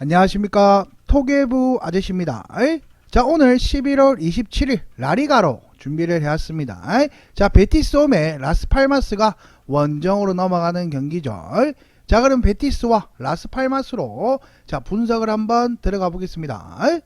안녕하십니까 토개부 아저씨입니다. 에이? 자 오늘 11월 27일 라리가로 준비를 해왔습니다. 에이? 자 베티스 홈의 라스팔마스가 원정으로 넘어가는 경기죠. 에이? 자 그럼 베티스와 라스팔마스로 자 분석을 한번 들어가 보겠습니다. 에이?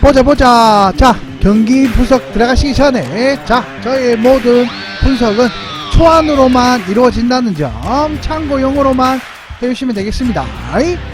보자 보자 자 경기 분석 들어가시기 전에 자 저의 모든 분석은 초안으로만 이루어진다는 점 참고용으로만 해주시면 되겠습니다. 에이?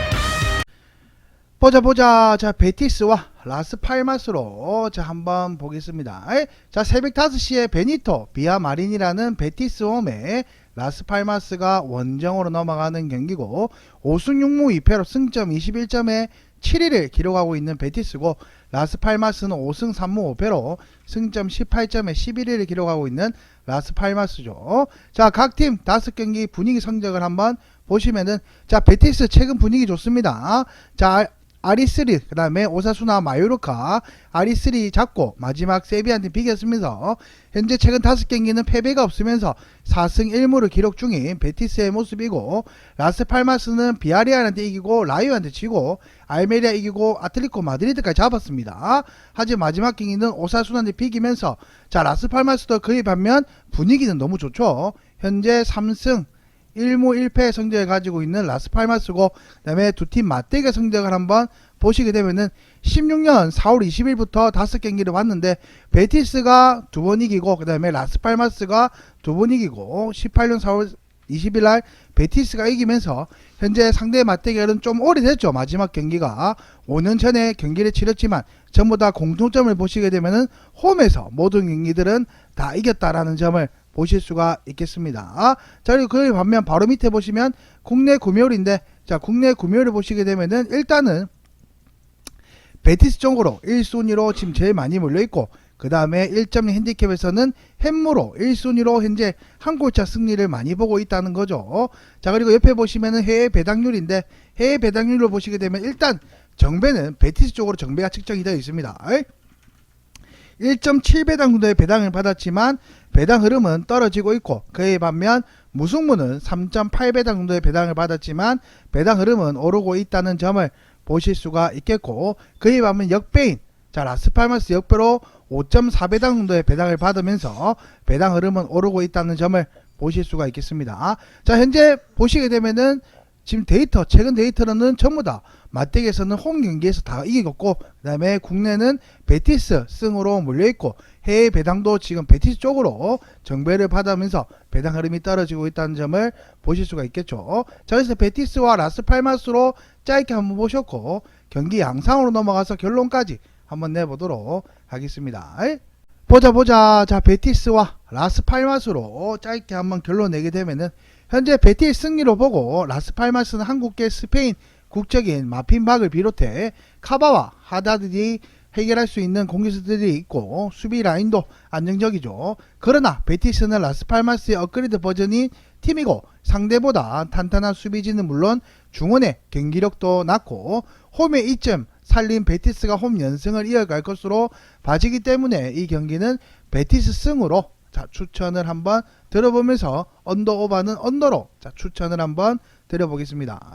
보자 보자 자 베티스와 라스팔마스로 자 한번 보겠습니다 자 새벽 5시에 베니토 비아 마린이라는 베티스 홈에 라스팔마스가 원정으로 넘어가는 경기고 5승 6무 2패로 승점 21점에 7위를 기록하고 있는 베티스고 라스팔마스는 5승 3무 5패로 승점 18점에 11위를 기록하고 있는 라스팔마스죠. 자, 각 팀 5경기 분위기 성적을 한번 보시면은 자, 베티스 최근 분위기 좋습니다. 자, 아리3 그 다음에 오사수나 마요르카 아리3 잡고 마지막 세비한테 비겼으면서 현재 최근 5경기는 패배가 없으면서 4승 1무를 기록 중인 베티스의 모습이고 라스팔마스는 비아리아한테 이기고 라이오한테 지고 알메리아 이기고 아틀리코 마드리드까지 잡았습니다. 하지만 마지막 경기는 오사수나한테 비기면서 자 라스팔마스도 그에 반면 분위기는 너무 좋죠. 현재 3승 1무 1패 성적을 가지고 있는 라스팔마스고 그다음에 두 팀 맞대결 성적을 한번 보시게 되면은 16년 4월 20일부터 다섯 경기를 봤는데 베티스가 두 번 이기고 그다음에 라스팔마스가 두 번 이기고 18년 4월 20일 날 베티스가 이기면서 현재 상대 맞대결은 좀 오래됐죠. 마지막 경기가 5년 전에 경기를 치렀지만 전부 다 공통점을 보시게 되면은 홈에서 모든 경기들은 다 이겼다라는 점을 보실 수가 있겠습니다. 자, 그리고 그 반면 바로 밑에 보시면 국내 구매율인데, 자, 국내 구매율을 보시게 되면은 일단은 베티스 쪽으로 1순위로 지금 제일 많이 몰려있고, 그 다음에 1점 핸디캡에서는 햄무로 1순위로 현재 한 골차 승리를 많이 보고 있다는 거죠. 자, 그리고 옆에 보시면은 해외 배당률인데, 해외 배당률을 보시게 되면 일단 정배는 베티스 쪽으로 정배가 측정이 되어 있습니다. 1.7배당 정도의 배당을 받았지만 배당 흐름은 떨어지고 있고 그에 반면 무승부는 3.8배당 정도의 배당을 받았지만 배당 흐름은 오르고 있다는 점을 보실 수가 있겠고 그에 반면 역배인 자 라스팔마스 역배로 5.4배당 정도의 배당을 받으면서 배당 흐름은 오르고 있다는 점을 보실 수가 있겠습니다. 자 현재 보시게 되면은 지금 데이터 최근 데이터로는 전부 다 맞대결에서는 홈 경기에서 다 이기고 그 다음에 국내는 베티스 승으로 몰려 있고 해외 배당도 지금 베티스 쪽으로 정배를 받으면서 배당 흐름이 떨어지고 있다는 점을 보실 수가 있겠죠. 자 그래서 베티스와 라스 팔마스로 짧게 한번 보셨고 경기 양상으로 넘어가서 결론까지 한번 내보도록 하겠습니다. 보자 보자 자 베티스와 라스 팔마스로 짧게 한번 결론 내게 되면은 현재 베티스 승리로 보고 라스팔마스는 한국계 스페인 국적인 마핀박을 비롯해 카바와 하다드이 해결할 수 있는 공격수들이 있고 수비 라인도 안정적이죠. 그러나 베티스는 라스팔마스의 업그레이드 버전인 팀이고 상대보다 탄탄한 수비진은 물론 중원의 경기력도 낮고 홈의 이점 살린 베티스가 홈 연승을 이어갈 것으로 봐지기 때문에 이 경기는 베티스 승으로 자 추천을 한번 들어보면서 언더 오바는 언더로 자 추천을 한번 드려보겠습니다.